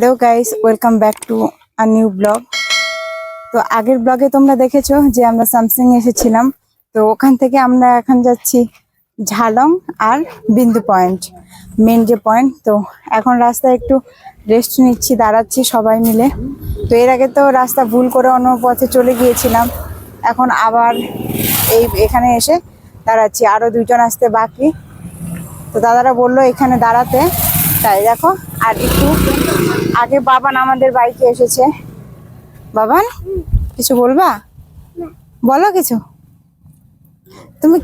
Hello guys welcome back to a new blog তো আগের ব্লগে তোমরা দেখেছ যে আমরা স্যামসাং এসেছিলাম। তো ওখান থেকে আমরা এখন যাচ্ছি ঝালং আর বিন্দু পয়েন্ট মেন যে পয়েন্ট তো এখন রাস্তায় একটু রেস্ট নিচ্ছি, দাঁড়াচ্ছি সবাই মিলে। তো এর আগে তো রাস্তা ভুল করে অন্য পথে চলে গিয়েছিলাম। এখন আবার এই এখানে এসে দাঁড়াচ্ছি আরও দুজন আসতে বাকি। তো দাদারা বলল এখানে দাঁড়াতে। তাই দেখো আর একটু আগে বাবান আমাদের বাইকে এসেছে। বাবান, কিছু বলবা? বলো কিছু। তুমি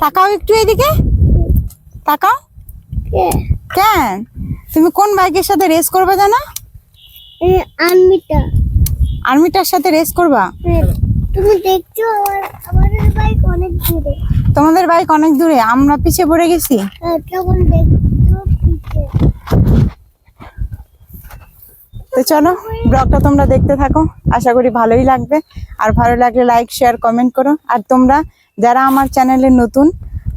তাকাও একটু এদিকে। তাকাও। কেন? তুমি কোন বাইকের সাথে রেস করবে জানো? আর্মিটা আর্মিটার সাথে রেস করবা? তুমি দেখছ আমাদের বাইক অনেক দূরে তোমাদের বাইক অনেক দূরে। আমরা পিছিয়ে পড়ে গেছি। তখন পিছে তো চলো ব্লগটা তোমরা দেখতে থাকো। আশা করি ভালোই লাগবে। আর ভালো লাগলে লাইক শেয়ার কমেন্ট করো। আর তোমরা যারা আমার চ্যানেলে নতুন,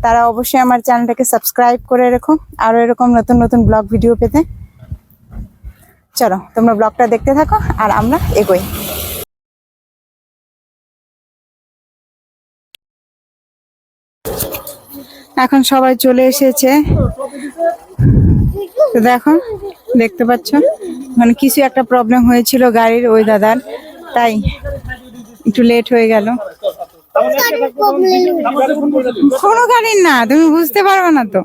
তারা অবশ্যই আমার চ্যানেলটাকে সাবস্ক্রাইব করে রেখো। আরও এরকম নতুন নতুন ব্লগ ভিডিও পেতে। চলো, তোমরা ব্লগটা দেখতে থাকো, আর আমরা এগোই। এখন সবাই চলে এসেছে। তো দেখো, দেখতে পাচ্ছ? মানে কিছু একটা প্রবলেম হয়েছিল গাড়ির ওই দাদার, তাই একটু লেট হয়ে গেল। কোনো গাড়ির না, তুমি বুঝতে পারবে না তো।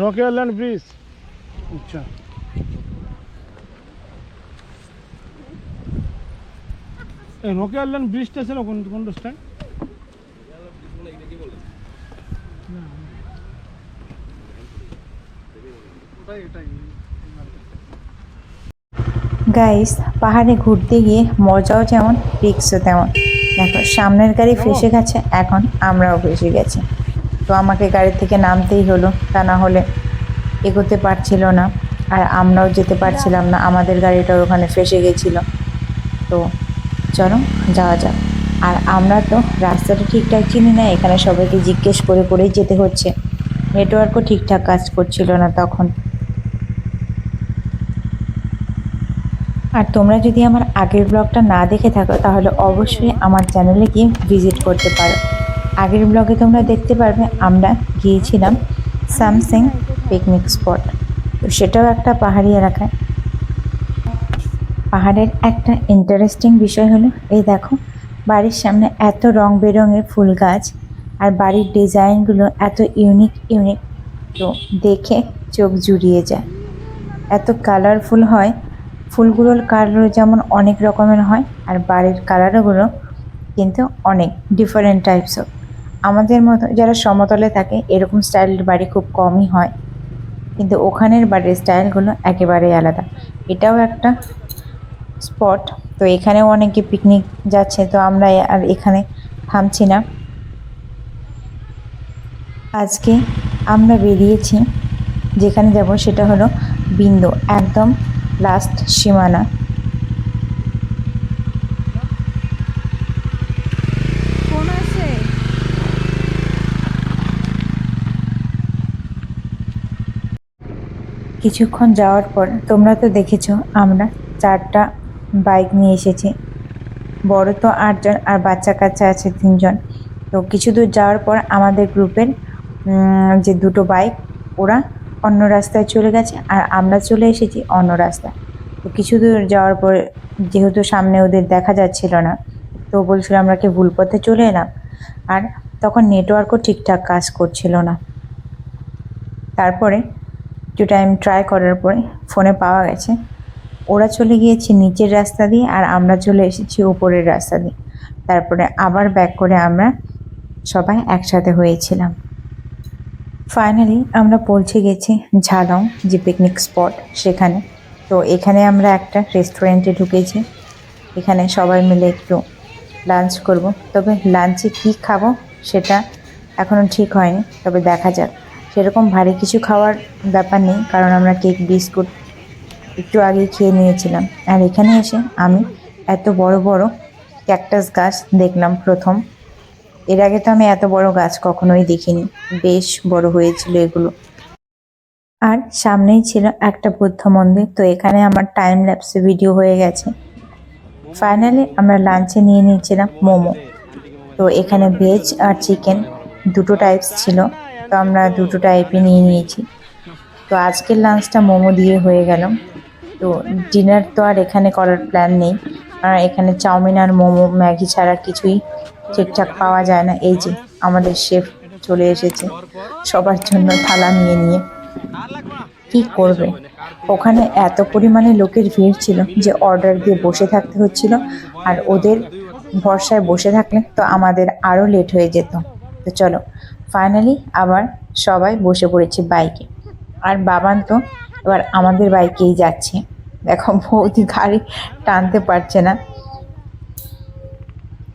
রকি আইল্যান্ড ব্রিজ আচ্ছা। রকি আইল্যান্ড ব্রিজটা ছিল কোন কোন স্ট্যান্ড গাইস পাহাড়ে ঘুরতে গিয়ে মজাও যেমন রিক্সও তেমন। দেখো সামনের গাড়ি ফেসে গেছে এখন আমরাও ফেসে গেছি। তো আমাকে গাড়ি থেকে নামতেই হলো তা না হলে এগোতে পারছিল না আর আমরাও যেতে পারছিলাম না আমাদের গাড়িটাও ওখানে ফেসে গেছিল। তো চলো যাওয়া যাক। আর আমরা তো রাস্তাটা ঠিকঠাক চিনি না এখানে সবাইকে জিজ্ঞেস করে করেই যেতে হচ্ছে। নেটওয়ার্কও ঠিকঠাক কাজ করছিল না তখন। আর তোমরা যদি আমার আগের ব্লগটা না দেখে থাকো, তাহলে অবশ্যই আমার চ্যানেলে গিয়ে ভিজিট করতে পারো। আগের ব্লগে তোমরা দেখতে পারবে, আমরা গিয়েছিলাম স্যামসাং পিকনিক স্পট। তো সেটাও একটা পাহাড়ি এলাকায় পাহাড়ের একটা ইন্টারেস্টিং বিষয় হলো, এই দেখো, বাড়ির সামনে এত রং বেরঙের ফুল গাছ, আর বাড়ির ডিজাইনগুলো এত ইউনিক ইউনিক তো দেখে চোখ জুড়িয়ে যায়। এত কালারফুল হয় ফুলগুলোর কালারও যেমন অনেক রকমের হয় আর বাড়ির কালারগুলো কিন্তু অনেক ডিফারেন্ট টাইপসও আমাদের মতো যারা সমতলে থাকে, এরকম স্টাইলের বাড়ি খুব কমই হয়। কিন্তু ওখানের বাড়ির স্টাইলগুলো একেবারেই আলাদা। এটাও একটা স্পট তো এখানেও অনেকে পিকনিক যাচ্ছে, তো আমরা আর এখানে থামছি না। আজকে আমরা বেরিয়েছি, যেখানে যাব সেটা হলো বিন্দু। একদম লাস্ট সীমানা কিছুক্ষণ যাওয়ার পর তোমরা তো দেখেছ আমরা চারটা বাইক নিয়ে এসেছি। বড় তো আটজন আর বাচ্চা কাচ্চা আছে তিনজন। তো কিছু দূর যাওয়ার পর আমাদের গ্রুপের যে দুটো বাইক ওরা অন্য রাস্তায় চলে গেছে আর আমরা চলে এসেছি অন্য রাস্তায়। তো কিছু দূর যাওয়ার পর যেহেতু সামনে ওদের দেখা যাচ্ছিল না, তো বলছিল আমরা কি ভুল পথে চলে এলাম? আর তখন নেটওয়ার্কও ঠিকঠাক কাজ করছিল না। তারপরে একটু টাইম ট্রাই করার পরে ফোনে পাওয়া গেছে, ওরা চলে গিয়েছে নিচের রাস্তা দিয়ে আর আমরা চলে এসেছি উপরের রাস্তা দিয়ে। তারপরে আবার ব্যাক করে আমরা সবাই একসাথে হয়েছিলাম। ফাইনালি আমরা পৌঁছে গেছি ঝালং, যে পিকনিক স্পট সেখানে। তো এখানে আমরা একটা রেস্টুরেন্টে ঢুকেছি। এখানে সবাই মিলে একটু লাঞ্চ করব। তবে লাঞ্চে কী খাব সেটা এখনও ঠিক হয়নি, তবে দেখা যাক। সেরকম ভারী কিছু খাওয়ার ব্যাপার নেই, কারণ আমরা কেক বিস্কুট একটু আগে খেয়ে নিয়েছিলাম। আর এখানে এসে আমি এত বড় বড় ক্যাকটাস গাছ দেখলাম প্রথম। এর আগে তো আমি এত বড় গাছ কখনোই দেখিনি। বেশ বড় হয়েছিল এগুলো। আর সামনেই ছিল একটা বুদ্ধ মন্দির, তো এখানে আমার টাইম ল্যাপসে ভিডিও হয়ে গেছে। ফাইনালি আমরা লাঞ্চে নিয়ে নিয়েছিলাম মোমো। তো এখানে ভেজ আর চিকেন দুটো টাইপস ছিল, তো আমরা দুটো টাইপই নিয়ে নিয়েছি। তো আজকের লাঞ্চটা মোমো দিয়ে হয়ে গেল। তো ডিনার তো আর এখানে করার প্ল্যান নেই। আর এখানে চাউমিন আর মোমো, ম্যাগি ছাড়া কিছুই ঠিকঠাক পাওয়া যায় না। এই যে আমাদের শেফ চলে এসেছে। সবার জন্য থালা নিয়ে নিয়ে। কি করবে? ওখানে এত পরিমাণে লোকের ভিড় ছিল যে অর্ডার দিয়ে বসে থাকতে হচ্ছিল। আর ওদের ভরসায় বসে থাকলে তো আমাদের আরও লেট হয়ে যেত। তো চলো, ফাইনালি আবার সবাই বসে পড়েছে বাইকে। আর বাবান তো এবার আমাদের বাইকেই যাচ্ছে। দেখো বৌদি গাড়ি টানতে পারছে না।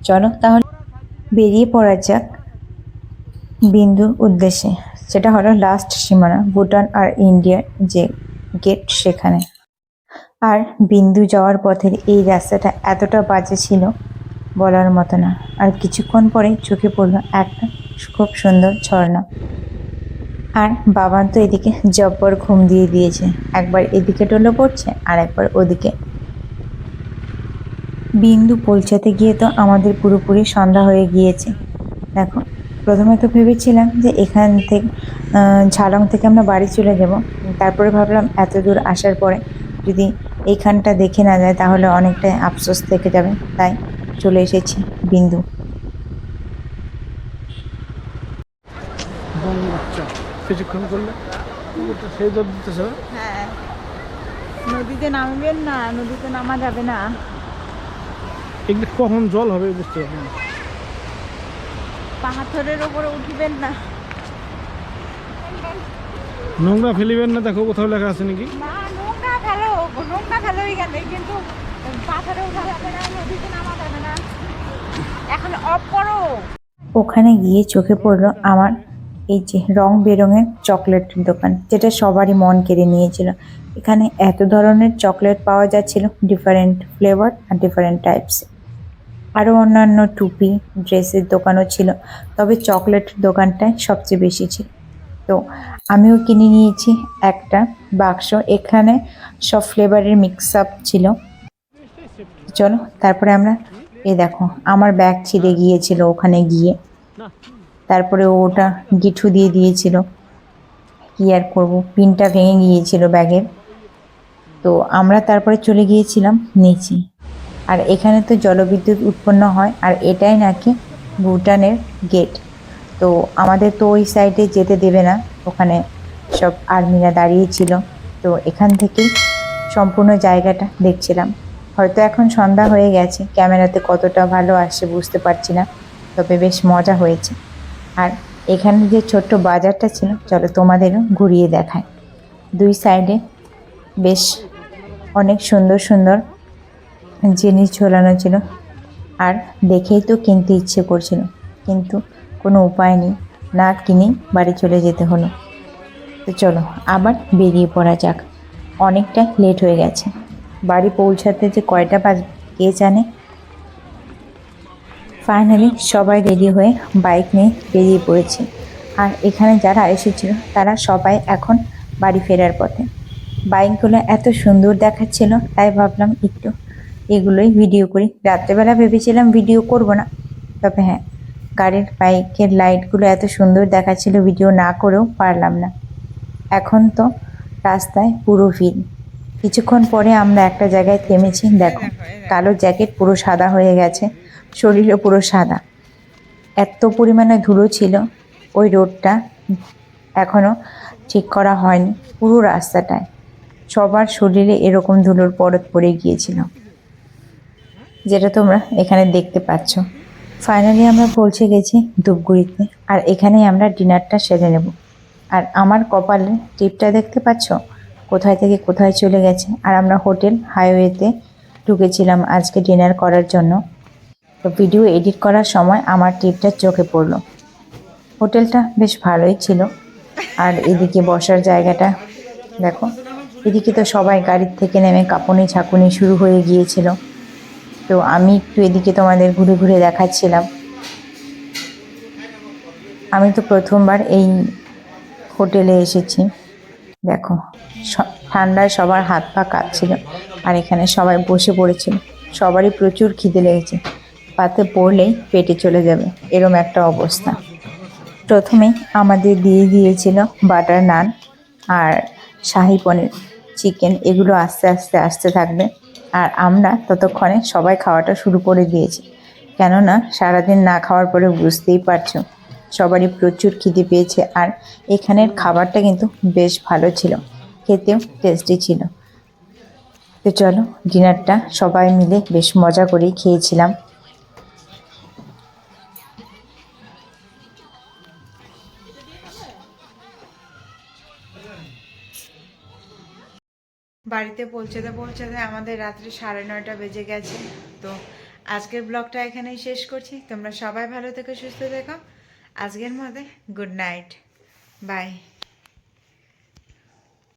চলো তাহলে বেরিয়ে পড়া যাক বিন্দুর উদ্দেশ্যে। সেটা হলো লাস্ট সীমানা, ভুটান আর ইন্ডিয়ার যে গেট সেখানে। আর বিন্দু যাওয়ার পথের এই রাস্তাটা এতটা বাজে ছিল বলার মতো না। আর কিছুক্ষণ পরে চোখে পড়ল একটা খুব সুন্দর ঝর্ণা। আর বাবান তো এদিকে জব্বর ঘুম দিয়ে দিয়েছে। একবার এদিকে টলো পড়ছে আর একবার ওদিকে বিন্দু পৌঁছাতে গিয়ে তো আমাদের পুরোপুরি সন্ধ্যা হয়ে গিয়েছে। দেখো প্রথমে তো ভেবেছিলাম যে এখান থেকে ঝালং থেকে আমরা বাড়ি চলে যাব। তারপরে ভাবলাম এত দূর আসার পরে যদি এইখানটা দেখে না যায় তাহলে অনেকটাই আফসোস থেকে যাবে। তাই চলে এসেছি বিন্দু। বং কিছুক্ষণ করলে? সেই জল দিতেছে হ্যাঁ। নদীতে নামবেন না নদীতে নামা যাবে না। এগুলো কখন জল হবে বুঝতে পারবেন না পাথরের ওপরে উঠবেন না। নোংরা ফেলিবেন না দেখো কোথাও লেখা আছে নাকি? না নোংরা ফেলো নোংরা ফেলো এখানে কিন্তু পাথরে উঠা যাবে না নদীতে নামা যাবে না। এখন অফ করো। ওখানে গিয়ে চোখে পড়ল আমার এই যে রং বেরঙের চকলেটের দোকান যেটা সবারই মন কেড়ে নিয়েছিল। এখানে এত ধরনের চকলেট পাওয়া যাচ্ছিল ডিফারেন্ট ফ্লেভার আর ডিফারেন্ট টাইপস আরও অন্যান্য টুপি, ড্রেসের দোকানও ছিল, তবে চকলেটের দোকানটাই সবচেয়ে বেশি ছিল। তো আমিও কিনে নিয়েছি একটা বাক্স, এখানে সব ফ্লেভারের মিক্স আপ ছিল। চলো, তারপরে আমরা, এ দেখো, আমার ব্যাগ ছিঁড়ে গিয়েছিল ওখানে গিয়ে। তারপরে ওটা গিঠু দিয়ে দিয়েছিল। কি আর করব, পিনটা ভেঙে গিয়েছিল ব্যাগের তো আমরা তারপরে চলে গিয়েছিলাম নিচে। আর এখানে তো জলবিদ্যুৎ উৎপন্ন হয়, আর এটাই নাকি ভুটানের গেট তো আমাদের তো ওই সাইডে যেতে দেবে না, ওখানে সব আর্মিরা দাঁড়িয়ে ছিল। তো এখান থেকেই সম্পূর্ণ জায়গাটা দেখছিলাম। হয়তো এখন সন্ধ্যা হয়ে গেছে, ক্যামেরাতে কতটা ভালো আসছে বুঝতে পারছি না, তবে বেশ মজা হয়েছে। আর এখানে যে ছোট্ট বাজারটা ছিল, চলো তোমাদেরও ঘুরিয়ে দেখায় দুই সাইডে বেশ অনেক সুন্দর সুন্দর জিনিস ঝোলানো ছিল। আর দেখেই তো কিনতে ইচ্ছে করছিল। কিন্তু কোনো উপায় নেই। না কিনেই বাড়ি চলে যেতে হলো। তো চলো, আবার বেরিয়ে পড়া যাক। অনেকটা লেট হয়ে গেছে। বাড়ি পৌঁছাতে যে কয়টা বাজ, কে জানে? ফাইনালি সবাই রেডি হয়ে বাইক নিয়ে বেরিয়ে পড়েছে। আর এখানে যারা এসেছিল, তারা সবাই এখন বাড়ি ফেরার পথে। বাইকগুলো এত সুন্দর দেখাচ্ছিল, তাই ভাবলাম একটু এগুলোই ভিডিও করি। রাত্রেবেলা ভেবেছিলাম ভিডিও করব না। তবে হ্যাঁ গাড়ির বাইকের লাইটগুলো এত সুন্দর দেখাচ্ছিল ভিডিও না করেও পারলাম না। এখন তো রাস্তায় পুরো ভিড়। কিছুক্ষণ পরে আমরা একটা জায়গায় থেমেছি, দেখো। কালো জ্যাকেট পুরো সাদা হয়ে গেছে, শরীরও পুরো সাদা। এত পরিমাণে ধুলো ছিল, ওই রোডটা এখনও ঠিক করা হয়নি, পুরো রাস্তাটায়। সবার শরীরে এরকম ধুলোর পরত পড়ে গিয়েছিল। যেটা তোমরা এখানে দেখতে পাচ্ছ। ফাইনালি আমরা পৌঁছে গেছি ধূপগুড়িতে, আর এখানেই আমরা ডিনারটা সেরে নেব। আর আমার কপালে টিপটা দেখতে পাচ্ছ? কোথায় থেকে কোথায় চলে গেছে? আর আমরা হোটেল, হাইওয়েতে ঢুকেছিলাম আজকে ডিনার করার জন্য। তো ভিডিও এডিট করার সময় আমার টিপটা চোখে পড়ল। হোটেলটা বেশ ভালোই ছিল। আর এদিকে বসার জায়গাটা, দেখো, এদিকে তো সবাই গাড়ির থেকে নেমে কাঁপুনি ছাকুনি শুরু হয়ে গিয়েছিল। তো আমি একটু এদিকে তোমাদের ঘুরে ঘুরে দেখাচ্ছিলাম। আমি তো প্রথমবার এই হোটেলে এসেছি। দেখো ঠান্ডায় সবার হাত পা কাঁপছিল আর এখানে সবাই বসে পড়েছিল। সবারই প্রচুর খিদে লেগেছে। পাতে পড়লেই পেটে চলে যাবে, এরম একটা অবস্থা। প্রথমে আমাদের দিয়ে দিয়েছিল বাটার নান আর শাহি পনির, চিকেন, এগুলো আস্তে আস্তে, আসতে থাকবে। আর আমরা ততক্ষণে সবাই খাওয়াটা শুরু করে দিয়েছি। কেননা, সারাদিন না খাওয়ার পরে বুঝতেই পারছ, সবারই প্রচুর খিদে পেয়েছে আর এখানের খাবারটা কিন্তু বেশ ভালো ছিল, খেতেও টেস্টি ছিল। তো চলো ডিনারটা সবাই মিলে বেশ মজা করেই খেয়েছিলাম। বাড়িতে পৌঁছাতে পৌঁছাতে আমাদের রাত্রি সাড়ে নয়টা বেজে গেছে। তো আজকের ব্লগটা এখানেই শেষ করছি। তোমরা সবাই ভালো থেকো, সুস্থ থেকো। আজকের মধ্যে গুড নাইট। বাই।